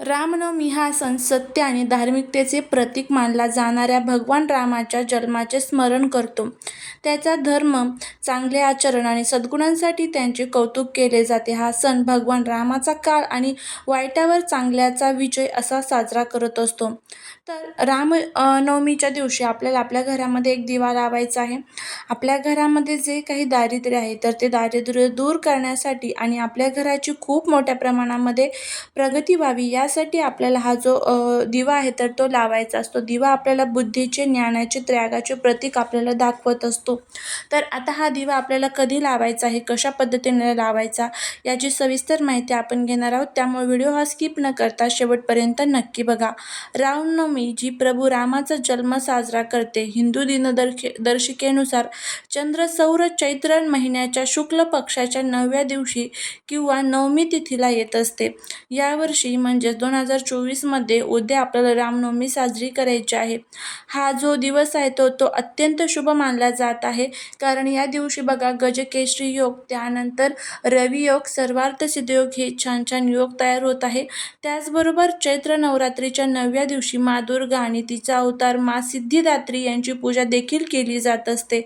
रामनवमी हा सण सत्य आणि धार्मिकतेचे प्रतीक मानला जाणाऱ्या भगवान रामाच्या जन्माचे स्मरण करतो. त्याचा धर्म चांगले आचरण आणि सद्गुणांसाठी त्यांचे कौतुक केले जाते. हा सण भगवान रामाचा काळ आणि वाईटावर चांगल्याचा विजय असा साजरा करत असतो. तर राम नवमीच्या दिवशी आपल्याला आपल्या घरामध्ये एक दिवा लावायचा आहे. आपल्या घरामध्ये जे काही दारिद्र्य आहे तर ते दारिद्र्य दूर करण्यासाठी आणि आपल्या घराची खूप मोठ्या प्रमाणामध्ये प्रगती व्हावी त्यासाठी आपल्याला हा जो दिवा आहे तर तो लावायचा असतो. दिवा आपल्याला बुद्धीचे ज्ञानाचे त्यागाचे प्रतीक आपल्याला दाखवत असतो. तर आता हा दिवा आपल्याला कधी लावायचा आहे? कशा पद्धतीने लावायचा? याची सविस्तर माहिती आपण घेणार आहोत. त्यामुळे व्हिडिओ हा स्किप न करता शेवटपर्यंत नक्की बघा. रामनवमी जी प्रभू रामाचा जन्म साजरा करते हिंदू दिनदर्शे दर्शिकेनुसार चंद्र सौर चैत्र महिन्याच्या शुक्ल पक्षाच्या नवव्या दिवशी किंवा नवमी तिथीला येत असते. यावर्षी म्हणजेच दोन हजार चोवीसमध्ये उद्या आपल्याला रामनवमी साजरी करायची आहे. हा जो दिवस आहे तो तो अत्यंत शुभ मानला जात आहे. कारण या दिवशी बघा गजकेशरी योग त्यानंतर रवी योग सर्वार्थ सिद्धयोग हे छान छान योग तयार होत आहे. त्याचबरोबर चैत्र नवरात्रीच्या नवव्या दिवशी मा दुर्गा आणि तिचा अवतार मा सिद्धिदात्री यांची पूजा देखील केली जात असते.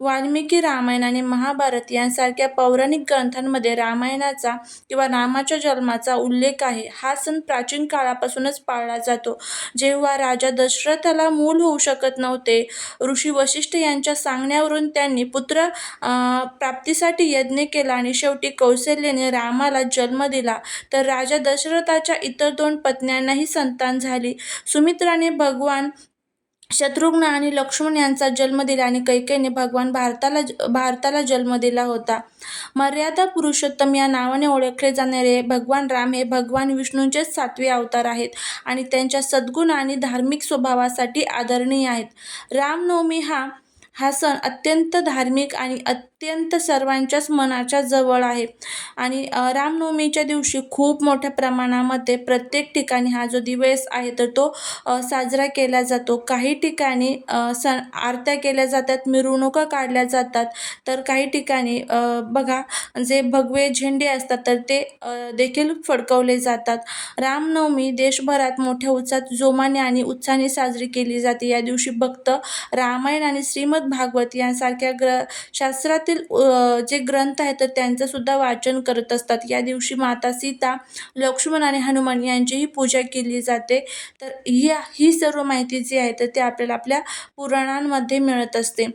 वाल्मिकी रामायण आणि महाभारत यांसारख्या पौराणिक ग्रंथांमध्ये रामायणाचा किंवा रामाच्या जन्माचा उल्लेख आहे. हा सण प्राचीन काळापासूनच पाळला जातो. जेव्हा राजा दशरथाला मूल होऊ शकत नव्हते ऋषी वशिष्ठ यांच्या सांगण्यावरून त्यांनी पुत्र प्राप्तीसाठी यज्ञ केला आणि शेवटी कौशल्याने रामाला जन्म दिला. तर राजा दशरथाच्या इतर दोन पत्न्यांनाही संतान झाली. सुमित्राने भगवान शत्रुघ्न आणि लक्ष्मण यांचा जन्म दिला आणि कैकेने भगवान भारताला भारताला जन्म दिला होता. मर्यादा पुरुषोत्तम या नावाने ओळखले जाणारे भगवान राम हे भगवान विष्णूंचेच सातवे अवतार आहेत आणि त्यांच्या सद्गुण आणि धार्मिक स्वभावासाठी आदरणीय आहेत. रामनवमी हा हा सण अत्यंत धार्मिक आणि अत्यंत सर्वांच्याच मनाच्या जवळ आहे. आणि रामनवमीच्या दिवशी खूप मोठ्या प्रमाणामध्ये प्रत्येक ठिकाणी हा जो दिवस आहे तर तो साजरा केला जातो. काही ठिकाणी सण आरत्या केल्या जातात मिरवणुका काढल्या जातात. तर काही ठिकाणी बघा जे भगवे झेंडे असतात तर ते देखील फडकवले जातात. रामनवमी देशभरात मोठ्या उत्साहात जोमाने आणि उत्साहाने साजरी केली जाते. या दिवशी भक्त रामायण आणि श्रीमद भागवत यांसारख्या ग्र शास्त्रातील जे ग्रंथ आहेत तर त्यांचंसुद्धा वाचन करत असतात. या दिवशी माता सीता लक्ष्मण आणि हनुमान यांचीही पूजा केली जाते. तर या ही सर्व माहिती जी आहे तर ते आपल्याला आपल्या पुराणांमध्ये मिळत असते.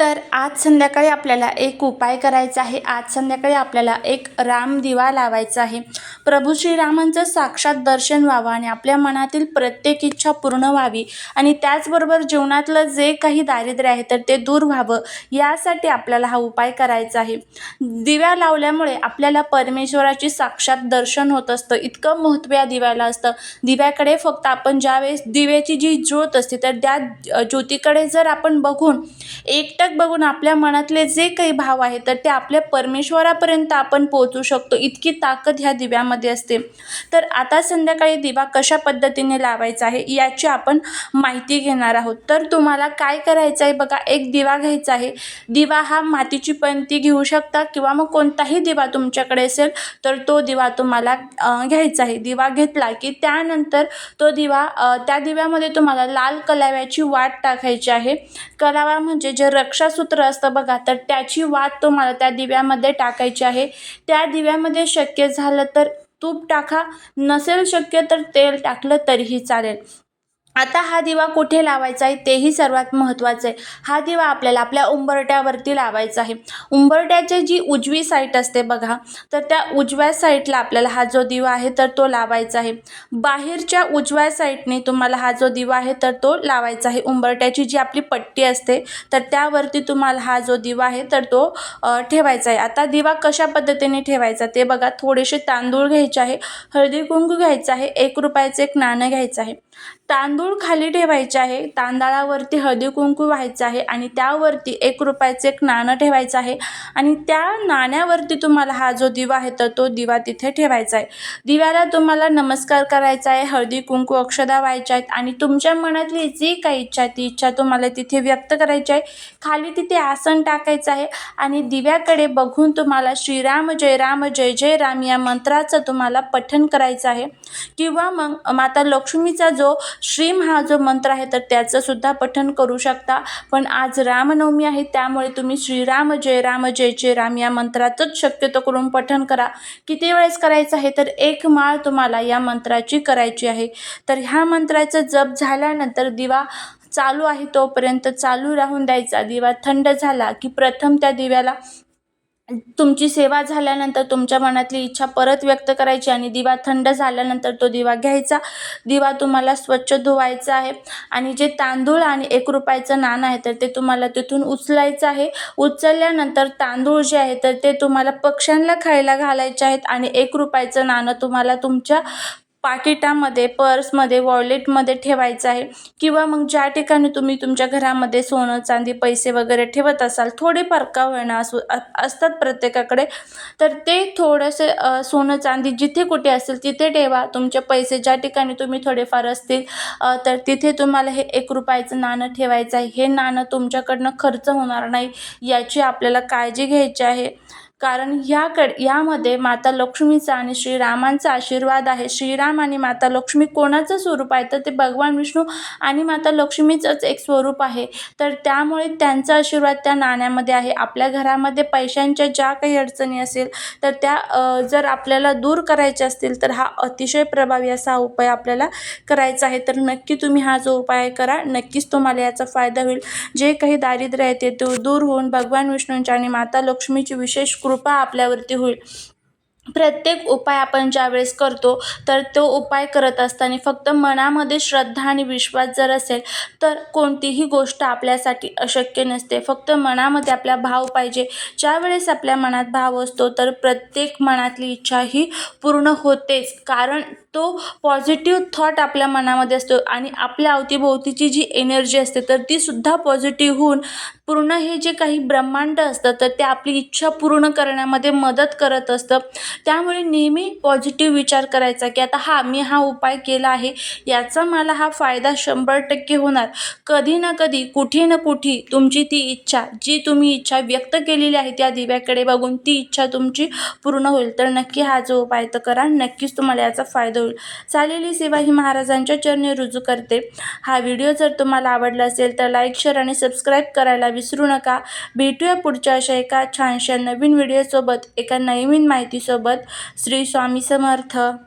तर आज संध्याकाळी आपल्याला एक उपाय करायचा आहे. आज संध्याकाळी आपल्याला एक राम दिवा लावायचा आहे. प्रभू श्रीरामांचं साक्षात दर्शन व्हावं आणि आपल्या मनातील प्रत्येक इच्छा पूर्ण व्हावी आणि त्याचबरोबर जीवनातलं जे काही दारिद्र्य आहे तर ते दूर व्हावं यासाठी आपल्याला हा उपाय करायचा आहे. दिव्या लावल्यामुळे आपल्याला परमेश्वराची साक्षात दर्शन होत असतं. इतकं महत्त्व या दिव्याला असतं. दिव्याकडे फक्त आपण ज्यावेळेस दिव्याची जी ज्योत असते तर त्या ज्योतीकडे जर आपण बघून एकटक बघून आपल्या मनातले जे काही भाव आहे तर ते आपल्या परमेश्वरापर्यंत आपण पोहोचू शकतो. इतकी ताकद ह्या दिव्यामध्ये असते. तर आता संध्याकाळी दिवा कशा पद्धतीने लावायचा आहे याची आपण माहिती घेणार आहोत. तर तुम्हाला काय करायचं आहे बघा एक दिवा घ्यायचा आहे. दिवा हा मातीची पंती घेऊ शकता किंवा मग कोणताही दिवा तुमच्याकडे असेल तर तो दिवा तुम्हाला घ्यायचा आहे. दिवा घेतला की त्यानंतर तो दिवा त्या दिव्यामध्ये तुम्हाला लाल कलाव्याची वाट टाकायची आहे. कलावा म्हणजे जे रक्षासूत्र असतं बघा. तर त्याची वाट तुम्हाला त्या दिव्यामध्ये टाकायची आहे. त्या दिव्यामध्ये शक्य झालं तर तूप टाका. नसेल शक्य तर तेल टाकलं तरीही चालेल. आता हा दिवा कुठे लावायचा आहे तेही सर्वात महत्त्वाचं आहे. हा दिवा आपल्याला आपल्या उंबरट्यावरती लावायचा आहे. उंबरट्याची जी उजवी साईट असते बघा तर त्या उजव्या साईटला आपल्याला हा जो दिवा आहे तर तो लावायचा आहे. बाहेरच्या उजव्या साईटने तुम्हाला हा जो दिवा आहे तर तो लावायचा आहे. उंबरट्याची जी आपली पट्टी असते तर त्यावरती तुम्हाला हा जो दिवा आहे तर तो ठेवायचा आहे. आता दिवा कशा पद्धतीने ठेवायचा ते बघा. थोडेसे तांदूळ घ्यायचे आहे हळदी कुंकू घ्यायचं आहे एक रुपयाचं एक नाणं घ्यायचं आहे. तांदूळ खाली ठेवायचे आहे. तांदळावरती हळदी कुंकू व्हायचं आहे आणि त्यावरती एक रुपयाचं एक नाणं ठेवायचं आहे. आणि त्या नाण्यावरती तुम्हाला हा जो दिवा आहे तर तो दिवा तिथे ठेवायचा आहे. दिव्याला तुम्हाला नमस्कार करायचा आहे हळदी कुंकू अक्षदा व्हायच्या आहेत आणि तुमच्या मनातली जी काही इच्छा आहे ती इच्छा तुम्हाला तिथे व्यक्त करायची आहे. खाली तिथे आसन टाकायचं आहे आणि दिव्याकडे बघून तुम्हाला श्रीराम जय राम जय जय राम या मंत्राचं तुम्हाला पठण करायचं आहे. किंवा मग माता लक्ष्मीचा जो श्रीम हा जो मंत्र आहे तर त्याचं सुद्धा पठण करू शकता. पण आज रामनवमी आहे त्यामुळे तुम्ही श्रीराम जय राम जय जय राम या मंत्राचंच शक्यतो करून पठण करा. किती वेळेस करायचं आहे तर एक माळ तुम्हाला या मंत्राची करायची आहे. तर ह्या मंत्राचं जप झाल्यानंतर दिवा चालू आहे तोपर्यंत चालू राहून द्यायचा. दिवा थंड झाला की प्रथम त्या दिव्याला तुमची सेवा झाल्यानंतर तुमच्या मनातली इच्छा परत व्यक्त करायची आणि दिवा थंड झाल्यानंतर तो दिवा घ्यायचा. दिवा तुम्हाला स्वच्छ धुवायचा आहे आणि जे तांदूळ आणि एक रुपयाचं नाणं आहे तर ते तुम्हाला तिथून उचलायचं आहे. उचलल्यानंतर तांदूळ जे आहे तर ते तुम्हाला पक्ष्यांना खायला घालायचे आहेत आणि एक रुपयाचं नाणं तुम्हाला तुमच्या पाकिटामध्ये पर्समध्ये वॉलेटमध्ये ठेवायचं आहे. किंवा मग ज्या ठिकाणी तुम्ही तुमच्या घरामध्ये सोनं चांदी पैसे वगैरे ठेवत असाल थोडेफार का होईना असू असतात प्रत्येकाकडे तर ते थोडंसे सोनं चांदी जिथे कुठे असेल तिथे ठेवा. तुमचे पैसे ज्या ठिकाणी तुम्ही थोडेफार असतील तर तिथे तुम्हाला हे एक रुपयाचं नाणं ठेवायचं आहे. हे नाणं तुमच्याकडनं खर्च होणार नाही याची आपल्याला काळजी घ्यायची आहे. कारण ह्याकड यामध्ये माता लक्ष्मीचा आणि श्रीरामांचा आशीर्वाद आहे. श्रीराम आणि माता लक्ष्मी कोणाचं स्वरूप आहे? तर ते भगवान विष्णू आणि माता लक्ष्मीचंच एक स्वरूप आहे. तर त्यामुळे त्यांचा आशीर्वाद त्या नाण्यामध्ये आहे. आपल्या घरामध्ये पैशांच्या ज्या काही अडचणी असेल तर त्या जर आपल्याला दूर करायच्या असतील तर हा अतिशय प्रभावी असा उपाय आपल्याला करायचा आहे. तर नक्की तुम्ही हा जो उपाय करा नक्कीच तुम्हाला याचा फायदा होईल. जे काही दारिद्र्य आहे ते दूर होऊन भगवान विष्णूंची आणि माता लक्ष्मीची विशेष कृपा आपल्यावरती होईल. प्रत्येक उपाय आपण ज्यावेळेस करतो तर तो उपाय करत असताना फक्त मनामध्ये श्रद्धा आणि विश्वास जर असेल तर कोणतीही गोष्ट आपल्यासाठी अशक्य नसते. फक्त मनामध्ये आपला भाव पाहिजे. ज्यावेळेस आपल्या मनात भाव असतो तर प्रत्येक मनातली इच्छा ही पूर्ण होतेच. कारण तो पॉझिटिव्ह थॉट आपल्या मनामध्ये असतो आणि आपल्या अवतीभोवतीची जी एनर्जी असते तर ती सुद्धा पॉझिटिव्ह होऊन पूर्ण हे जे काही ब्रह्मांड असतं तर ते आपली इच्छा पूर्ण करण्यामध्ये मदत करत असतं. त्यामुळे नेहमी पॉझिटिव्ह विचार करायचा की आता हा मी हा उपाय केला आहे याचा मला हा फायदा शंभर टक्के होणार. कधी ना कधी कुठे ना कुठे तुमची ती इच्छा जी तुम्ही इच्छा व्यक्त केलेली आहे त्या दिव्याकडे बघून ती इच्छा तुमची पूर्ण होईल. तर नक्की हा जो उपाय तर करा नक्कीच तुम्हाला याचा फायदा होईल. चालेली सेवा ही महाराजांच्या चरणी रुजू करते. हा व्हिडिओ जर तुम्हाला आवडला असेल तर लाईक शेअर आणि सबस्क्राईब करायला विसरू नका. भेटूया पुढच्या अशा एका छानशा नवीन व्हिडिओसोबत. एका नवीन माहितीसोबत. श्री स्वामी समर्थ.